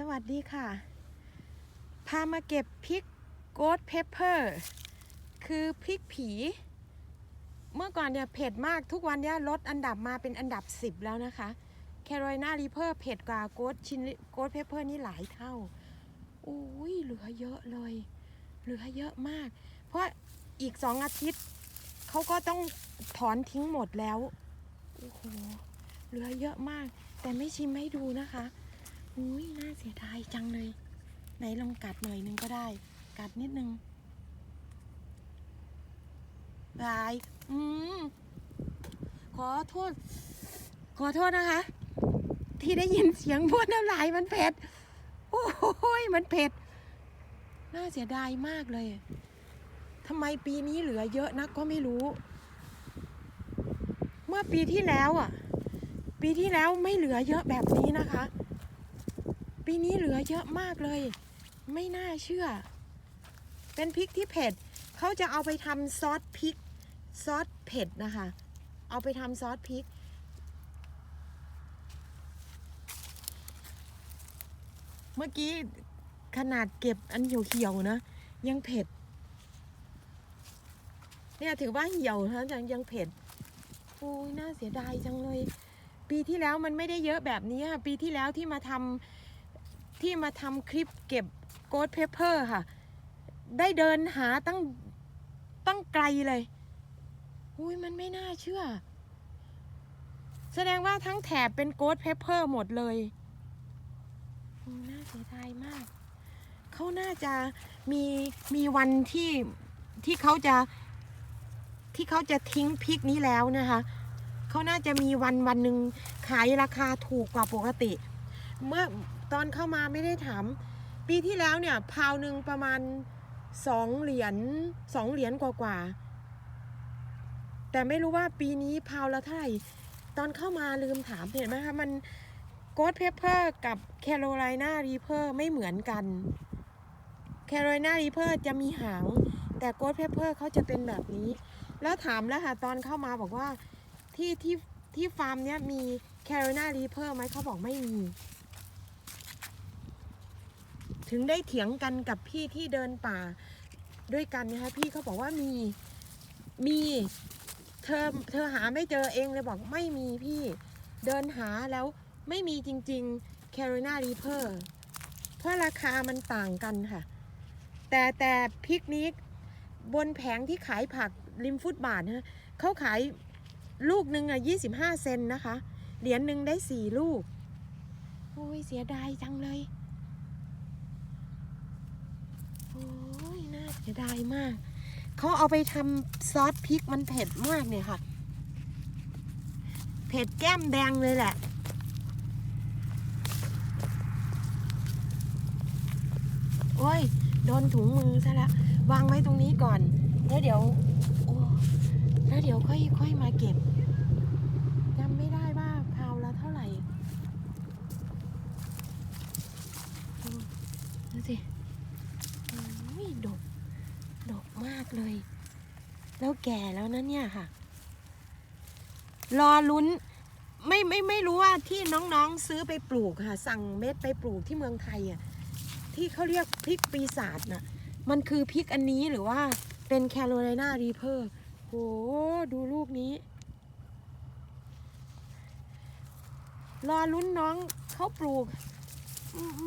สวัสดีค่ะ พามาเก็บพริกโกดเพปเปอร์คือพริกผี เมื่อก่อนเนี่ยเผ็ดมากทุกวันเนี่ยลดอันดับมาเป็นอันดับ 10 แล้วนะคะ แคโรไลนารีเพอร์เผ็ดกว่าโกดชินโกดเพปเปอร์นี่หลายเท่าอุ้ยเหลือเยอะเลย เหลือเยอะมาก เพราะอีกสองอาทิตย์เขาก็ต้องถอนทิ้งหมดแล้ว โอ้โห เหลือเยอะมาก แต่ไม่ชิมให้ดูนะคะ อุ้ยน่าเสียดายจังเลย ไหนลองกัดหน่อยนึงก็ได้ กัดนิดนึงบายอืมขอโทษ ขอโทษนะคะ ที่ได้ยินเสียงพูดน้ำลายมันเผ็ด โอ้ยมันเผ็ด น่าเสียดายมากเลยทำไมปีนี้เหลือเยอะนักก็ไม่รู้ เมื่อปีที่แล้วอะ ปีที่แล้วไม่เหลือเยอะแบบนี้นะคะ ปีนี้เหลือเยอะมากเลย ไม่น่าเชื่อ เป็นพริกที่เผ็ดเขาจะเอาไปทำซอสพริกซอสเผ็ดนะคะ เอาไปทำซอสพริก เมื่อกี้ขนาดเก็บอันเหี่ยวๆนะ ยังเผ็ด เนี่ยถือว่าเหี่ยวนะยังยังเผ็ดโอ้ยน่าเสียดายจังเลย ปีที่แล้วมันไม่ได้เยอะแบบนี้ปีที่แล้วที่มาทำ ที่มาทำคลิปเก็บโกดเพเปอร์ค่ะ ได้เดินหาตั้งตั้งไกลเลยอุ้ยมันไม่น่าเชื่อ แสดงว่าทั้งแถบเป็นโกดเพเปอร์หมดเลยน่าเสียดายมาก เขาน่าจะมีมีวันที่ที่เขาจะที่เขาจะทิ้งพริกนี้แล้วนะคะเขาน่าจะมีวันวันหนึ่งขายราคาถูกกว่าปกติ เมื่อ ตอนเข้ามาไม่ได้ถาม ปีที่แล้วเนี่ยพาวหนึ่งประมาณสองเหรียญสองเหรียญกว่ากว่าๆแต่ไม่รู้ว่าปีนี้พาวละเท่าไหร่ ตอนเข้ามาลืมถามเห็นไหมคะมันโกดเพเปอร์กับแคโรไลนารีเพอร์ไม่เหมือนกันแคโรไลนารีเพอร์จะมีหาง แต่โกดเพเปอร์เขาจะเป็นแบบนี้ แล้วถามแล้วค่ะตอนเข้ามาบอกว่าที่ที่ที่ฟาร์มเนี้ยมีแคโรไลนารีเพอร์ไหมเขาบอกไม่มี ถึงได้เถียงกันกับพี่ที่เดินป่าด้วยกันนะคะพี่เขาบอกว่ามีมีเธอเธอหาไม่เจอเองเลยบอกไม่มีพี่เดินหาแล้วไม่มีจริงๆแคโรไลนารีเพอร์เพราะราคามันต่างกันค่ะ แต่แต่พริกนี้บนแผงที่ขายผักริมฟุตบาทนะเขาขายลูกหนึ่งอะยี่สิบห้าเซนนะคะ เหรียญหนึ่งได้สี่ลูก โอ้ยเสียดายจังเลย โอ้ ยน่าเสียดายมาก เขาเอาไปทำซอสพริกมันเผ็ดมากเนี่ยค่ะ เผ็ดแก้มแดงเลยแหละ โอ้ย โดนถุงมือซะแล้ววางไว้ตรงนี้ก่อน แล้วเดี๋ยว โอ้ แล้วเดี๋ยวค่อยค่อยมาเก็บ จำไม่ได้ว่าพาวละเท่าไหร่ดูดูสิ โอ้ยดก ดกมากเลย แก่แล้วนะเนี่ยค่ะ รอลุ้น ไม่ไม่ไม่รู้ว่าที่น้องๆซื้อไปปลูกค่ะ สั่งเม็ดไปปลูกที่เมืองไทยอะที่เขาเรียกพริกปีศาจน่ะ มันคือพริกอันนี้หรือว่าเป็นแคโรไลนารีเพอร์โหดูลูกนี้ รอลุ้นน้องเขาปลูก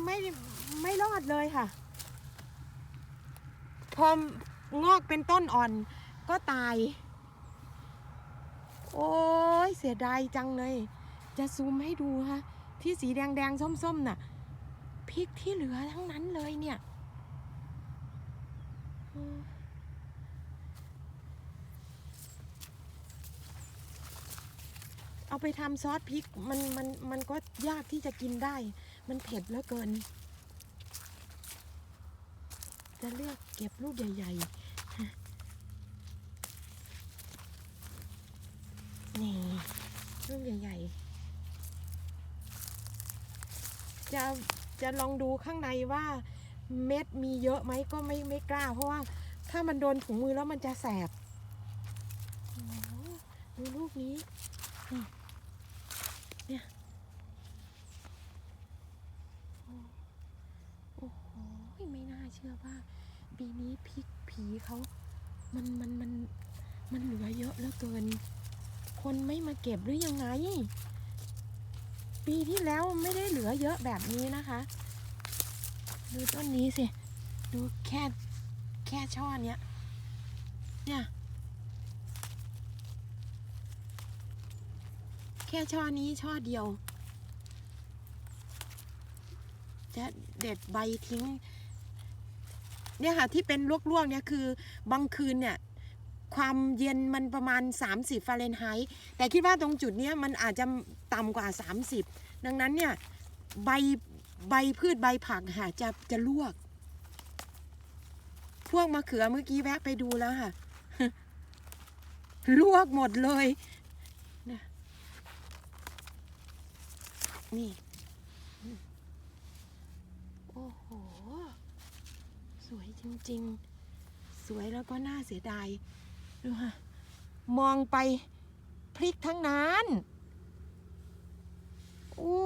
ไม่ไม่รอดเลยค่ะ พองอกเป็นต้นอ่อน ก็ตาย โอ้ยเสียดายจังเลย จะซูมให้ดูค่ะ ที่สีแดงแดงๆส้มๆน่ะพริกที่เหลือทั้งนั้นเลยเนี่ย เอาไปทำซอสพริกมันมันมันก็ยากที่จะกินได้ มันเผ็ดเหลือเกิน จะเลือกเก็บลูกใหญ่ ๆฮะ นี่ลูกใหญ่ๆ จะจะลองดูข้างในว่าเม็ดมีเยอะไหมก็ไม่ไม่กล้า เพราะว่าถ้ามันโดนถุงมือแล้วมันจะแสบดูลูกนี้ เนี่ย โอ้โห ไม่น่าเชื่อว่า ปีนี้พริกผีเขา มันมันมันมันเหลือเยอะเหลือเกิน คนไม่มาเก็บหรือยังไง ปีที่แล้วไม่ได้เหลือเยอะแบบนี้นะคะ ดูต้นนี้สิ ดูแค่แค่ช่อเนี้ย เนี่ย แค่ช่อนี้ช่อเดียว จะเด็ดใบทิ้งเนี่ยค่ะที่เป็นลวกๆเนี่ยคือบางคืนเนี่ย ความเย็นมันประมาณ 30ฟาเรนไฮต์แต่คิดว่าตรงจุดนี้มันอาจจะต่ำกว่า 30 ดังนั้นเนี่ยใบใบพืชใบผักค่ะจะจะลวก พวกมะเขือเมื่อกี้แวะไปดูแล้วค่ะ ลวกหมดเลยนี่ โอ้โห สวยจริง ๆ สวยแล้วก็น่าเสียดาย ดูค่ะมองไปพริกทั้งนั้นโอ้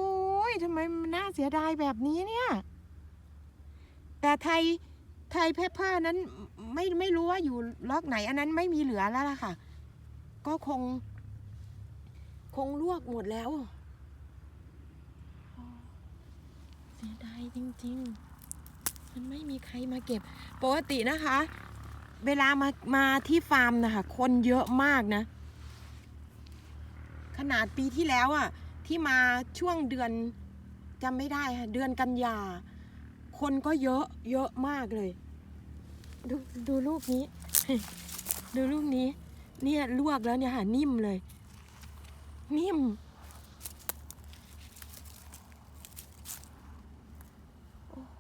ยทำไมมันน่าเสียดายแบบนี้เนี่ย แต่ไทยไทยเพปเปอร์นั้นไม่ไม่รู้ว่าอยู่ล็อกไหน อันนั้นไม่มีเหลือแล้วล่ะค่ะ ก็คง คงลวกหมดแล้ว เสียดายจริง ๆ มันไม่มีใครมาเก็บ ปกตินะคะ เวลามามาที่ฟาร์มนะคะคนเยอะมากนะ ขนาดปีที่แล้วอะที่มาช่วงเดือนจำไม่ได้ค่ะเดือนกันยา คนก็เยอะเยอะมากเลย ดูดูรูปนี้ ดูรูปนี้ เนี่ยลวกแล้วเนี่ยค่ะนิ่มเลย นิ่มโอ้โห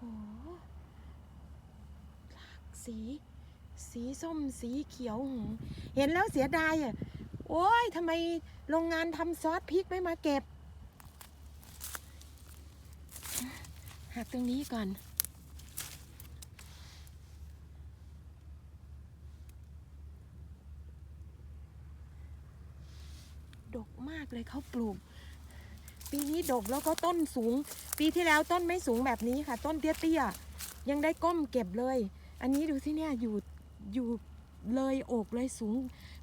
หลากสี สีส้มสีเขียวหือเห็นแล้วเสียดายอะโอ้ยทำไมโรงงานทำซอสพริกไม่มาเก็บ หักตรงนี้ก่อน ดกมากเลยเขาปลูก ปีนี้ดกแล้วก็ต้นสูง ปีที่แล้วต้นไม่สูงแบบนี้ค่ะ ต้นเตี้ยๆยังได้ก้มเก็บเลย อันนี้ดูสิเนี่ยอยู่ อยู่เลยอกเลยสูง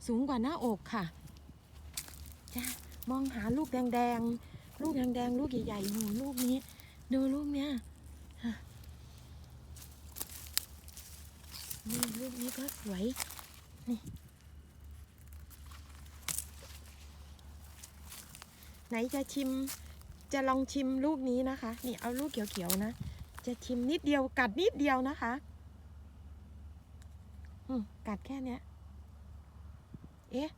สูงกว่าหน้าอกค่ะจ้ะมองหาลูกแดงๆ ลูกแดงๆ ลูกใหญ่ๆหนูลูกนี้ ดูลูกเนี้ยนี่ลูกนี้ก็สวย นี่ ไหนจะชิม จะลองชิมลูกนี้นะคะ นี่เอาลูกเขียวๆนะ จะชิมนิดเดียวกัดนิดเดียวนะคะ กัดแค่เนี้ย เอ๊ะ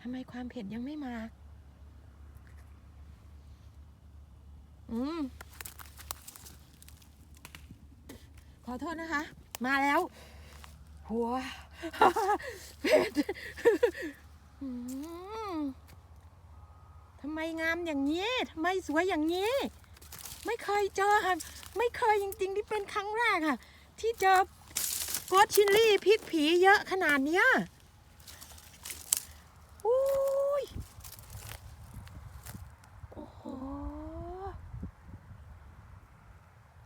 ทำไมความเผ็ดยังไม่มา อืม ขอโทษนะคะ มาแล้ว หัว เผ็ดทำไมงามอย่างนี้ทำไมสวยอย่างนี้ ไม่เคยเจอค่ะ ไม่เคยจริงๆ ที่เป็นครั้งแรกค่ะ ที่เจอ กดชิลลี่พริกผีเยอะขนาดเนี้ยอุ้ยโอ้โห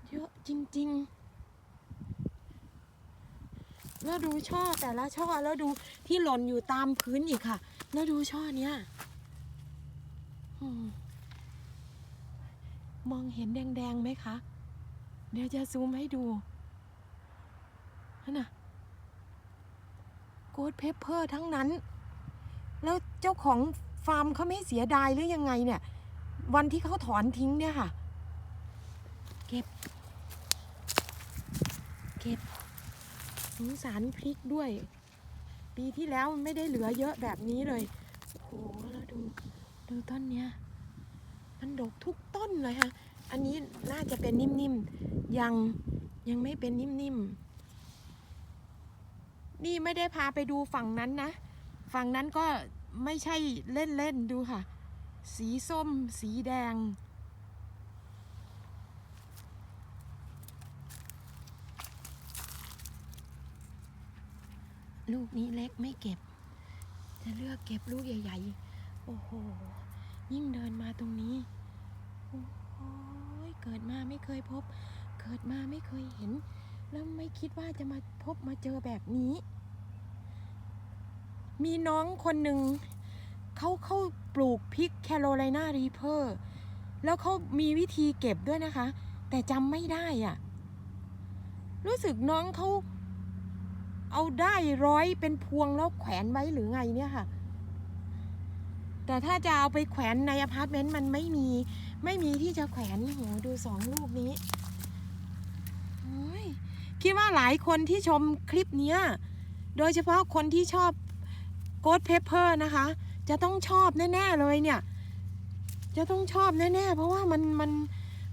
เยอะจริง ๆ แล้วดูช่อแต่ละช่อแล้วดูที่หล่นอยู่ตามพื้นอีกค่ะ แล้วดูช่อเนี้ยมองเห็นแดงๆไหมคะ เดี๋ยวจะซูมให้ดู น่ะโกดเพปเปอร์ทั้งนั้น แล้วเจ้าของฟาร์มเขาไม่เสียดายหรือยังไงเนี่ย วันที่เขาถอนทิ้งเนี่ยค่ะ เก็บ เก็บสงสารพริกด้วย ปีที่แล้วมันไม่ได้เหลือเยอะแบบนี้เลยโอ้โหแล้วดู ดูต้นเนี้ย มันดกทุกต้นเลยค่ะ อันนี้น่าจะเป็นนิ่มๆ ยังยังไม่เป็นนิ่มๆ นี่ไม่ได้พาไปดูฝั่งนั้นนะ ฝั่งนั้นก็ไม่ใช่เล่นๆดูค่ะ สีส้ม สีแดง ลูกนี้เล็กไม่เก็บ จะเลือกเก็บลูกใหญ่ๆ โอ้โห ยิ่งเดินมาตรงนี้ โอ้ยเกิดมาไม่เคยพบ เกิดมาไม่เคยเห็น แล้วไม่คิดว่าจะมาพบมาเจอแบบนี้ มีน้องคนหนึ่งเขาเขาปลูกพริกแคโรไลนารีเพอร์แล้วเขามีวิธีเก็บด้วยนะคะ แต่จำไม่ได้อะ่ะ รู้สึกน้องเขาเอาได้ร้อยเป็นพวงแล้วแขวนไว้หรือไงเนี่ยค่ะ แต่ถ้าจะเอาไปแขวนในอพาร์ตเมนต์มันไม่มีไม่มีที่จะแขวนโหดูสองลูกนี้คิดว่าหลายคนที่ชมคลิปเนี้ยโดยเฉพาะคนที่ชอบ โกดเพปเปอร์นะคะ จะต้องชอบแน่ๆเลยเนี่ย จะต้องชอบแน่ๆ เพราะว่ามันมัน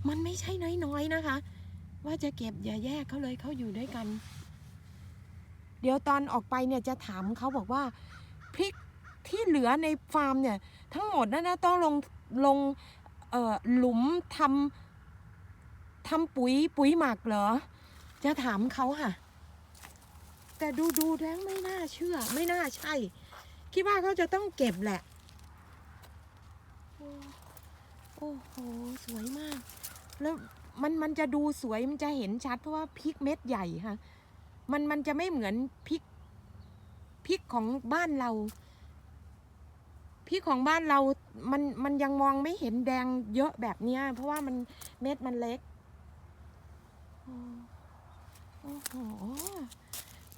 มันไม่ใช่น้อยๆนะคะ ว่าจะเก็บอย่าแยกเขาเลยเขาอยู่ด้วยกัน เดี๋ยวตอนออกไปเนี่ยจะถามเขาบอกว่าพริกที่เหลือในฟาร์มเนี่ย ทั้งหมดนั่นนะต้องลงลงเอ่อหลุมทำทำปุ๋ยปุ๋ยหมักเหรอ จะถามเขาค่ะ แต่ดูดูแล้วไม่น่าเชื่อ ไม่น่าใช่ คิดว่าเขาจะต้องเก็บแหละ โอ้โห สวยมาก แล้วมันมันจะดูสวยมันจะเห็นชัดเพราะว่าพริกเม็ดใหญ่ค่ะ มันมันจะไม่เหมือนพริกพริกของบ้านเราพริกของบ้านเรา มันมันยังมองไม่เห็นแดงเยอะแบบเนี้ย เพราะว่ามันเม็ดมันเล็กโอ้โอ้โห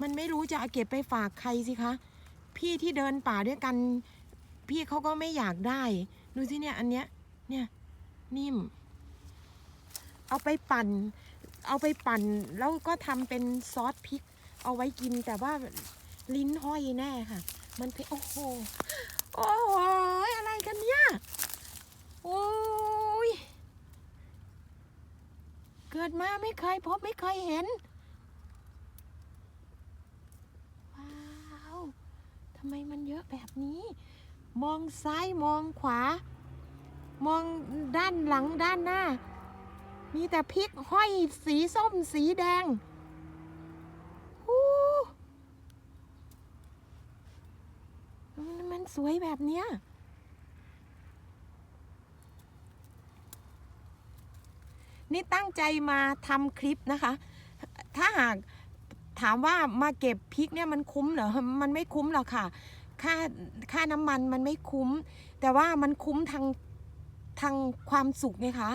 มันไม่รู้จะเอาเก็บไปฝากใครสิคะ พี่ที่เดินป่าด้วยกัน พี่เขาก็ไม่อยากได้ ดูสิเนี่ย อันเนี้ย เนี่ย นิ่ม เอาไปปั่น เอาไปปั่น แล้วก็ทำเป็นซอสพริก เอาไว้กินแต่ว่าลิ้นห้อยแน่ค่ะ มันเผ็ดโอ้โห โอ้โห อะไรกันเนี่ย โอ้ย เกิดมาไม่เคยพบไม่เคยเห็น ว้าว ทำไมมันเยอะแบบนี้ มองซ้ายมองขวา มองด้านหลังด้านหน้า มีแต่พริกห้อยสีส้มสีแดงฮู้มันมันสวยแบบเนี้ยนี่ตั้งใจมาทำคลิปนะคะ ถ้าหาก ถามว่ามาเก็บพริกเนี่ยมันคุ้มเหรอ มันไม่คุ้มหรอกค่ะ ค่าค่าน้ำมันมันไม่คุ้ม แต่ว่ามันคุ้มทางทางความสุขไงคะ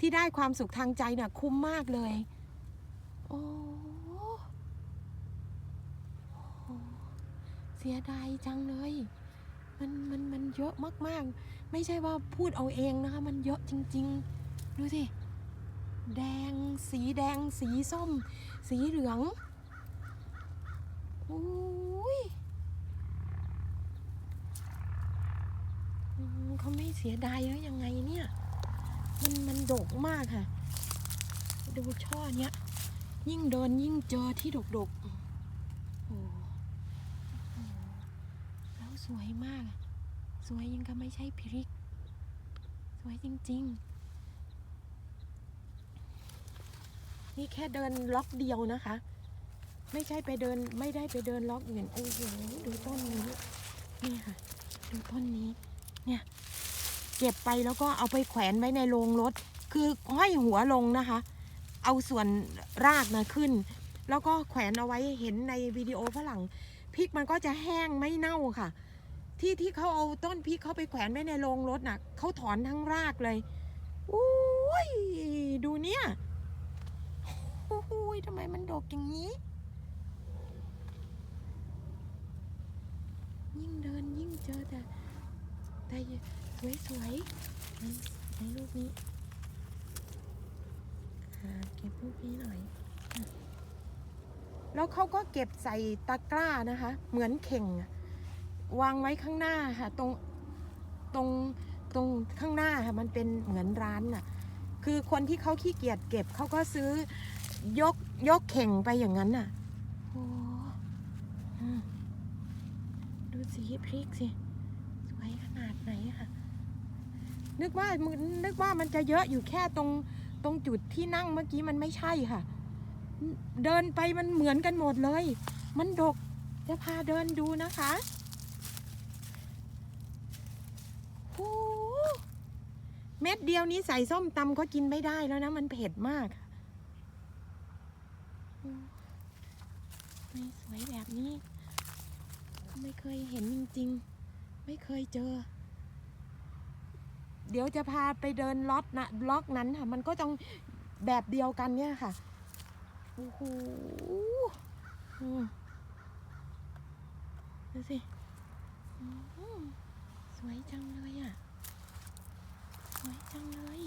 ที่ได้ความสุขทางใจเนี่ยคุ้มมากเลย โอ้โหเสียดายจังเลย มันมันมันเยอะมากๆ ไม่ใช่ว่าพูดเอาเองนะคะ มันเยอะจริง ๆ ดูสิ แดง สีแดง สีส้ม สีเหลือง อ้ยเขาไม่เสียดายแล้วยังไงเนี่ย มันมันดกมากค่ะ ดูช่อเนี้ย ยิ่งเดินยิ่งเจอที่ดกดกๆโอ้โหแล้วสวยมาก สวยยังก็ไม่ใช่พริก สวยจริง ๆนี่แค่เดินล็อกเดียวนะคะ ไม่ใช่ไปเดินไม่ได้ไปเดินล็อกอื่นโอ้โหดูต้นนี้นี่ค่ะ ดูต้นนี้ เนี่ย เก็บไปแล้วก็เอาไปแขวนไว้ในโรงรถ คือห้อยหัวลงนะคะ เอาส่วนรากนะขึ้น แล้วก็แขวนเอาไว้เห็นในวิดีโอฝรั่งพริกมันก็จะแห้งไม่เน่าค่ะ ที่ที่เขาเอาต้นพริกเขาไปแขวนไว้ในโรงรถน่ะเขาถอนทั้งรากเลยอุ้ยดูเนี่ยโอ้โหทำไมมันดกอย่างนี้ ยิ่งเดินยิ่งเจอแต่แต่สวยสวยๆในในรูปนี้อ่าเก็บรูปนี้หน่อย แล้วเขาก็เก็บใส่ตะกร้านะคะ เหมือนเข่ง วางไว้ข้างหน้าค่ะ ตรงตรงตรงข้างหน้าค่ะมันเป็นเหมือนร้านน่ะ คือคนที่เขาขี้เกียจเก็บเขาก็ซื้อยกยกเข่งไปอย่างนั้นน่ะ โอ้ ดูสีพริกสิ สวยขนาดไหนอะค่ะ นึกว่ามึงนึกว่ามันจะเยอะอยู่แค่ตรงตรงจุดที่นั่งเมื่อกี้มันไม่ใช่ค่ะ เดินไปมันเหมือนกันหมดเลย มันดกจะพาเดินดูนะคะโอ้เม็ดเดียวนี้ใส่ส้มตำก็กินไม่ได้แล้วนะ มันเผ็ดมากไม่สวยแบบนี้ ไม่เคยเห็นจริงๆ ไม่เคยเจอ เดี๋ยวจะพาไปเดินล็อตนะล็อกนั้นค่ะ มันก็ต้องแบบเดียวกันเนี่ยค่ะโอ้โหดูสิสวยจังเลยอะ สวยจังเลย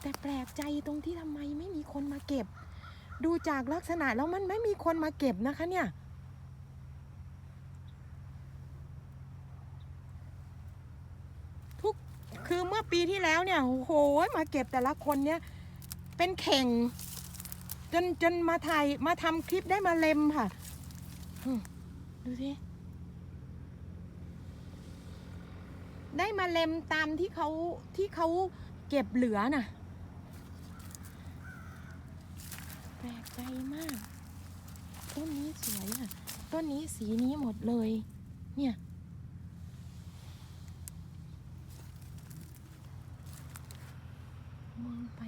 แต่แปลกใจตรงที่ทำไมไม่มีคนมาเก็บ ดูจากลักษณะแล้วมันไม่มีคนมาเก็บนะคะเนี่ย ทุก คือเมื่อปีที่แล้วเนี่ยโอ้โหมาเก็บแต่ละคนเนี่ย เป็นเข่ง จนจนมาถ่ายมาทำคลิปได้มาเล็มค่ะดูสิได้มาเล็มตามที่เขาที่เขาเก็บเหลือน่ะแปลกใจมาก ต้นนี้สวยอะ ต้นนี้สีนี้หมดเลย เนี่ย มองไป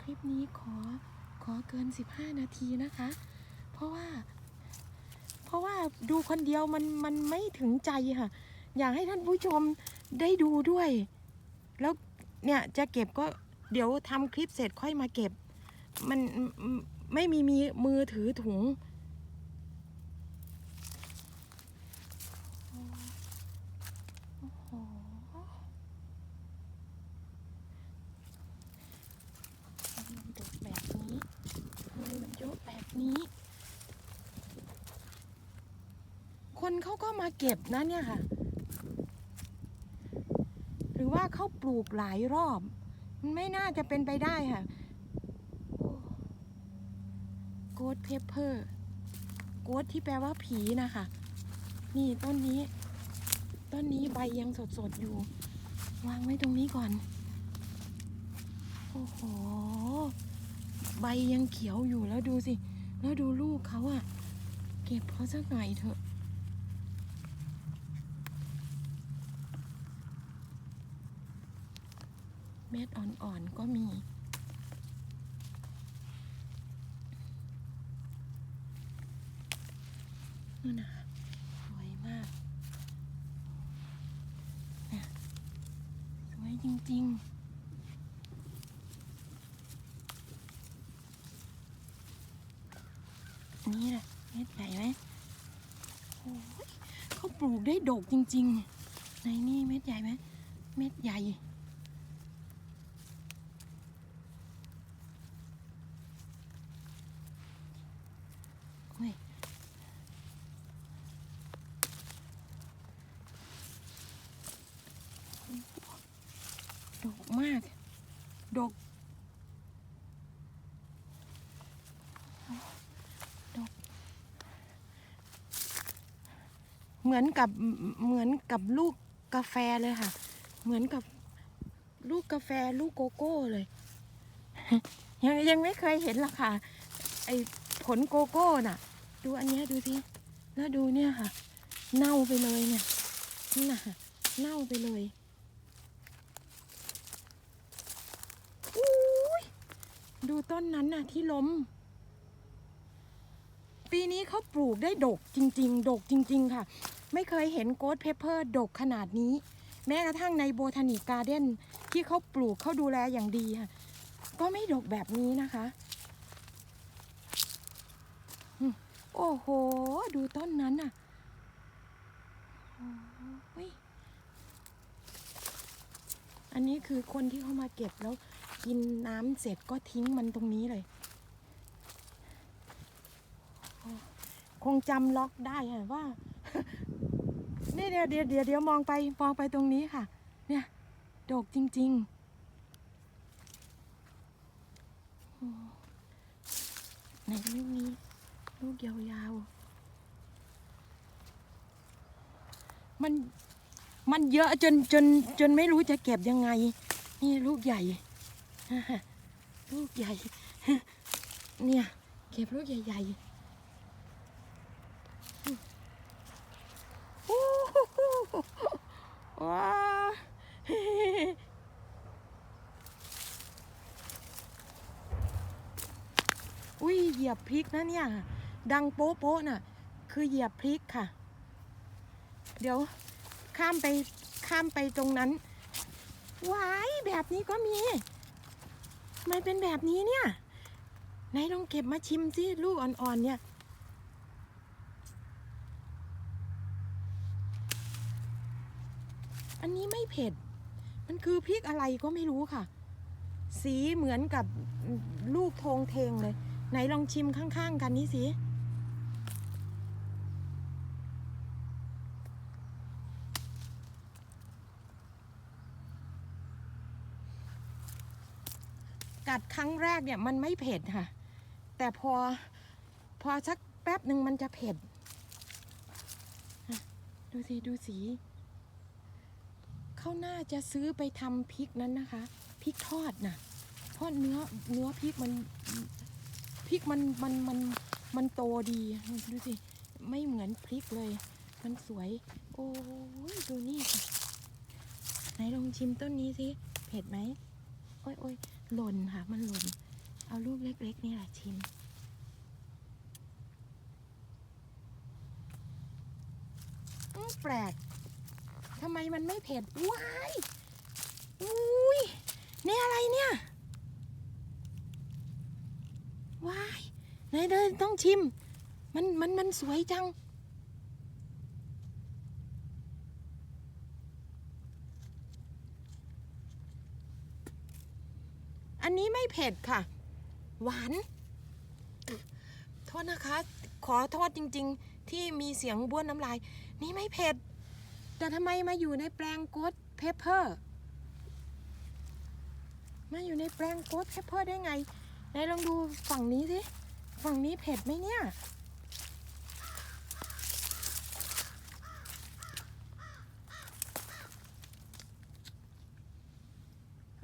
คลิป นี้ขอขอเกิน 15 นาทีนะคะ เพราะว่า เพราะว่าดูคนเดียวมันมันไม่ถึงใจค่ะ อยากให้ท่านผู้ชมได้ดูด้วย แล้วเนี่ยจะเก็บก็เดี๋ยวทำคลิปเสร็จค่อยมาเก็บ มันไม่มีมีมือถือถุง โอ้โหมันดกแบบนี้มันเยอะแบบนี้ คนเขาก็มาเก็บนะเนี่ยค่ะ หรือว่าเขาปลูกหลายรอบมันไม่น่าจะเป็นไปได้ค่ะโกดเพเปอร์โกดที่แปลว่าผีนะคะ นี่ต้นนี้ ต้นนี้ใบยังสดๆอยู่ วางไว้ตรงนี้ก่อน โอ้โห ใบยังเขียวอยู่แล้วดูสิ แล้วดูลูกเขาอะเก็บเขาสักหน่อยเถอะ ม็ดอ่อนๆก็มี นู่นนะสวยมากนี่ยสวยจริงๆนี่แหละเม็ดใหญ่ไหมโอ้ยเขาปลูกได้ดกจริง ๆ ในนี่เม็ดใหญ่ไหมเม็ดใหญ่ เฮ้ยดกมาก ดก ดก เหมือนกับเหมือนกับลูกกาแฟเลยค่ะ เหมือนกับลูกกาแฟลูกโกโก้เลย ยังยังไม่เคยเห็นหรอกค่ะ ไอผลโกโก้น่ะ ดูอันเนี้ยดูสิแล้วดูเนี่ยค่ะ เน่าไปเลยเนี่ยนี่น่ะค่ะเน่าไปเลยอุ้ยดูต้นนั้นน่ะที่ล้ม ปีนี้เขาปลูกได้ดกจริง ๆ ดกจริง ๆ ค่ะ ไม่เคยเห็นโกดเพเปอร์ดกขนาดนี้ แม้กระทั่งในโบทานิกการ์เด้นที่เขาปลูกเขาดูแลอย่างดีค่ะ ก็ไม่ดกแบบนี้นะคะ โอ้โห ดูต้นนั้นน่ะอันนี้คือคนที่เขามาเก็บแล้วกินน้ำเสร็จก็ทิ้งมันตรงนี้เลย คงจำล็อกได้ค่ะว่า นี่เดี๋ยวเดี๋ยวเดี๋ยวเดี๋ยวมองไปมองไปตรงนี้ค่ะ เนี่ยดกจริงๆโอ้ในลูกนี้ลูกยาวๆ มันมันเยอะจนจนจนไม่รู้จะเก็บยังไง นี่ลูกใหญ่ลูกใหญ่ เนี่ย เก็บลูกใหญ่ ๆโอ้โหว้า บพริกนะเนี่ย ดังโป๊ะโป๊ะน่ะ คือเหยียบพริกค่ะ เดี๋ยวข้ามไปข้ามไปตรงนั้นว้ายแบบนี้ก็มีทำไมเป็นแบบนี้เนี่ยไหนลองเก็บมาชิมสิลูกอ่อนๆเนี่ยอันนี้ไม่เผ็ด มันคือพริกอะไรก็ไม่รู้ค่ะ สีเหมือนกับลูกโทงเทงเลย ไหนลองชิมข้างๆ กันนี่สิ กัดครั้งแรกเนี่ยมันไม่เผ็ดค่ะ แต่พอพอสักแป๊บหนึ่งมันจะเผ็ด ดูสิ ดูสี เขาน่าจะซื้อไปทำพริกนั้นนะคะ พริกทอดน่ะเพราะเนื้อเนื้อพริกมัน พริกมันมันมันมันโตดีดูสิไม่เหมือนพริกเลย มันสวย โอ้ยดูนี่ค่ะไหนลองชิมต้นนี้สิเผ็ดไหมโอ้ยโอ้ยหล่นค่ะ มันหล่น เอาลูกเล็ก ๆ นี่แหละชิมอืมแปลกทำไมมันไม่เผ็ดว้ายอุ้ยนี่อะไรเนี่ย ว้ายไหนเดินต้องชิม มันมันมันสวยจัง อันนี้ไม่เผ็ดค่ะ หวาน โทษนะคะ ขอโทษจริง ๆ ที่มีเสียงบ้วนน้ำลาย นี่ไม่เผ็ด แต่ทำไมมาอยู่ในแปลงโกดเพเปอร์มาอยู่ในแปลงโกดเพเปอร์ได้ไง ไหนลองดูฝั่งนี้สิ ฝั่งนี้เผ็ดไหมเนี่ย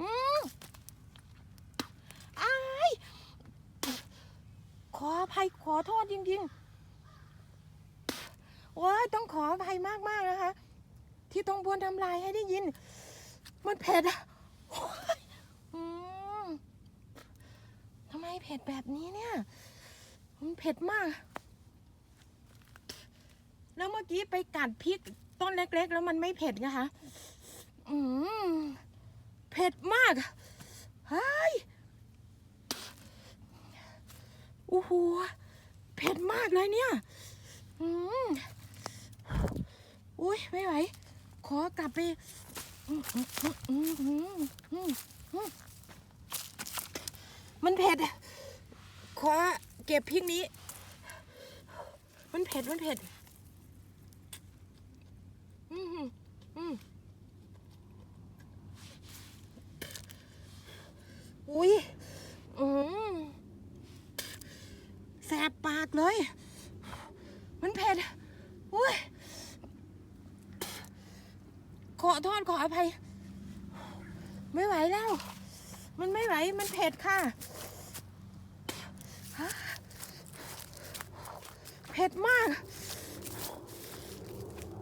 อืมอายขออภัยขอโทษจริงๆโอ้ยต้องขออภัยมากๆนะคะ ที่ต้องบวนทำลายให้ได้ยิน มันเผ็ดอะโอ๊ยอืมทำไมเผ็ดแบบนี้เนี่ย มันเผ็ดมาก แล้วเมื่อกี้ไปกัดพริกต้นเล็ก ๆ แล้วมันไม่เผ็ดนะคะ อืมเผ็ดมากเฮ้ยโอ้โหเผ็ดมากเลยเนี่ย อืมอุ้ยไม่ไหว ขอกลับไปมันเผ็ด ขอเก็บพริกนี้ มันเผ็ด มันเผ็ด อืมอืมอุ้ย อืมแสบปากเลย มันเผ็ด อุ้ย ขอโทษขออภัย ไม่ไหวแล้ว มันไม่ไหว มันเผ็ดค่ะฮะ เผ็ดมาก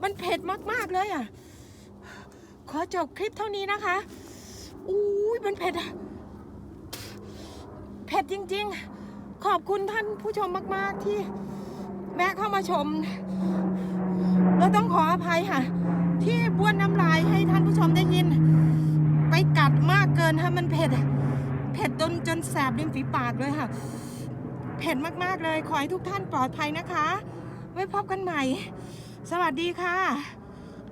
มันเผ็ดมากๆเลยอะ ขอจบคลิปเท่านี้นะคะ อุ้ยมันเผ็ดอะเผ็ดจริงๆ ขอบคุณท่านผู้ชมมากๆที่แวะเข้ามาชมแล้วต้องขออภัยค่ะ ที่บ้วนน้ำลายให้ท่านผู้ชมได้ยิน ไปกัดมากเกินค่ะมันเผ็ด เผ็ดจนจนแสบริมฝีปากเลยค่ะ เผ็ดมากๆเลย ขอให้ทุกท่านปลอดภัยนะคะ ไว้พบกันใหม่ สวัสดีค่ะ